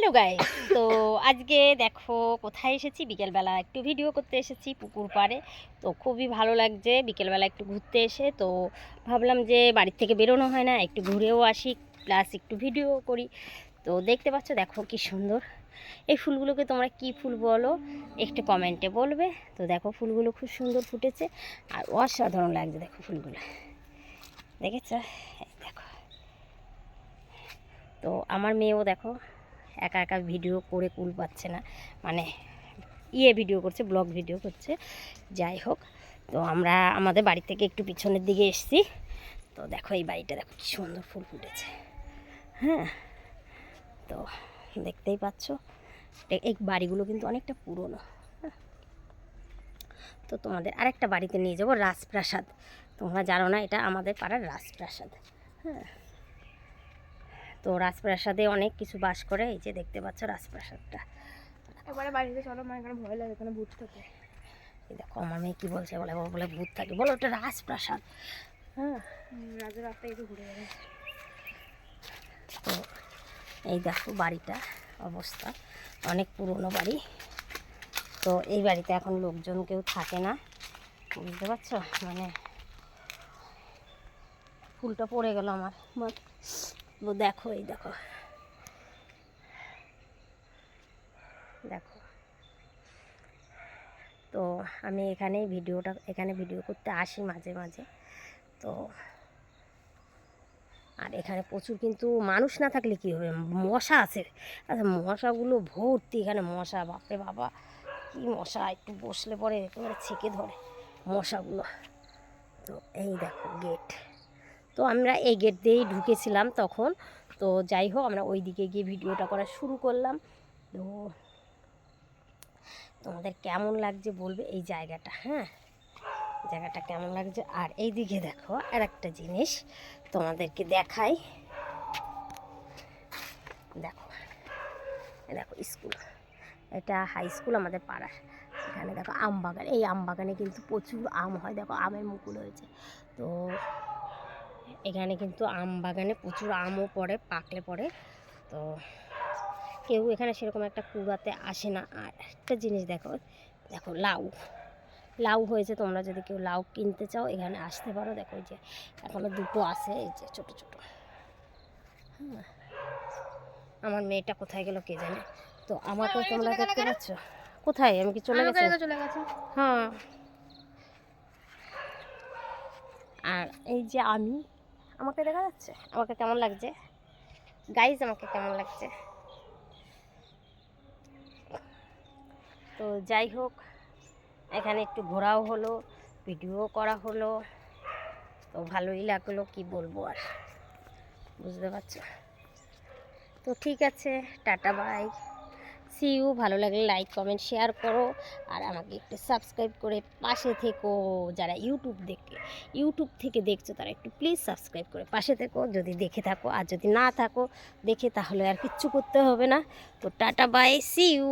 Hello guys তো আজকে দেখো, কোথায় এসেছি? বিকেলবেলা একটু ভিডিও করতে এসেছি পুকুর পাড়ে। তো খুবই ভালো লাগছে। বিকেলবেলা একটু ঘুরতে এসে, তো ভাবলাম যে বাড়ির থেকে বেরোনো হয় না, একটু ঘুরেও আসি প্লাস একটু ভিডিও করি। তো দেখতে পাচ্ছ, দেখো কি সুন্দর। এই ফুলগুলোকে তোমরা কি ফুল বলো? একটু কমেন্টে বলবে। তো দেখো, ফুলগুলো খুব সুন্দর ফুটেছে, আর অসাধারণ লাগছে দেখো ফুলগুলো। দেখেছ? দেখো। তো আমার মেয়েও দেখো একা একা ভিডিও করে কুল পাচ্ছে না। মানে ইয়ে ভিডিও করছে, ব্লগ ভিডিও করছে। যাই হোক, তো আমরা আমাদের বাড়ি থেকে একটু পিছনের দিকে এসছি। তো দেখো এই বাড়িটা, দেখো কি সুন্দর ফুল ফুটেছে। হ্যাঁ তো দেখতেই পাচ্ছ। এই বাড়িগুলো কিন্তু অনেকটা পুরনো। হ্যাঁ। তো তোমাদের আরেকটা বাড়িতে নিয়ে যাব, রাজপ্রাসাদ। তোমরা জানো না, এটা আমাদের পাড়ার রাজপ্রাসাদ। হ্যাঁ। তো রাজপ্রাসাদে অনেক কিছু বাস করে এই যে দেখতে পাচ্ছ রাজপ্রাসাদটা। একবারে বাড়িতে চলো আমার এখানে ভয় লাগে এখানে ভূত থাকে এই দেখো আমার মেয়ে কী বলছে বলে বলে ভূত থাকে। বলো ওটা রাজপ্রাসাদ। হ্যাঁ রাজের রাস্তায় একটু ঘুরে বেড়াই তো এই দেখো বাড়িটা অবস্থা। অনেক পুরনো বাড়ি। তো এই বাড়িতে এখন লোকজন কেউ থাকে না বুঝতে পারছ? মানে ফুলটা পড়ে গেল আমার। দেখো এই দেখো। দেখো। তো আমি এখানেই ভিডিওটা, এখানে ভিডিও করতে আসি মাঝে মাঝে। তো আর এখানে প্রচুর কিন্তু মানুষ না থাকলে কী হবে? মশা আছে। আচ্ছা মশাগুলো ভর্তি এখানে মশা, বাপরে বাবা। কি মশা? একটু বসলে পরে একেবারে ছেঁকে ধরে মশাগুলো। তো এই দেখো গেট। তো আমরা এই গেট দিয়েই ঢুকেছিলাম তখন। তো যাই হোক, আমরা ওই দিকে গিয়ে ভিডিওটা করা শুরু করলাম। তো তোমাদের কেমন লাগছে বলবে? এই জায়গাটা হ্যাঁ? জায়গাটা কেমন লাগছে? আর এই দিকে দেখো আর একটা জিনিস তোমাদেরকে দেখাই। দেখো দেখো স্কুল। এটা হাই স্কুল আমাদের পাড়ার। এখানে দেখো আম বাগান এই আম বাগানে কিন্তু প্রচুর আম হয়। দেখো আমের মুকুল হয়েছে। তো এখানে কিন্তু আম বাগানে প্রচুর আমও পড়ে পাকলে পড়ে। তো কেউ এখানে সেরকম একটা কুড়াতে আসে না। আর একটা জিনিস দেখো দেখো লাউ। লাউ হয়েছে তোমরা যদি কেউ লাউ কিনতে চাও এখানে আসতে পারো। দেখো এই যে এখনও দুটো আছে এই যে ছোট ছোট। হ্যাঁ। আমার মেয়েটা কোথায় গেল কে জানে? তো আমাকে তোমরা দেখতে পাচ্ছ? কোথায়? আমি কি চলে গেছি? চলে গেছে। হ্যাঁ। আর এই যে আমি আমাকে দেখা যাচ্ছে? আমাকে কেমন লাগছে? গাইজ আমাকে কেমন লাগছে? তো যাই হোক, এখানে একটু ঘোরাও হলো ভিডিও করা হলো। তো ভালোই লাগল, কি বলব আর? বুঝতে পারছ? তো ঠিক আছে, টাটা বাই সি ইউ ভালো লাগলে লাইক কমেন্ট শেয়ার করো। আর আমাকে একটু সাবস্ক্রাইব করে পাশে থেকো যারা ইউটিউব দেখে। ইউটিউব থেকে দেখছ তারা একটু প্লিজ সাবস্ক্রাইব করে পাশে থেকো। যদি দেখে থাকো আর যদি না থাকো, দেখে তাহলে আর কিচ্ছু করতে হবে না। তো টাটা বাই সি ইউ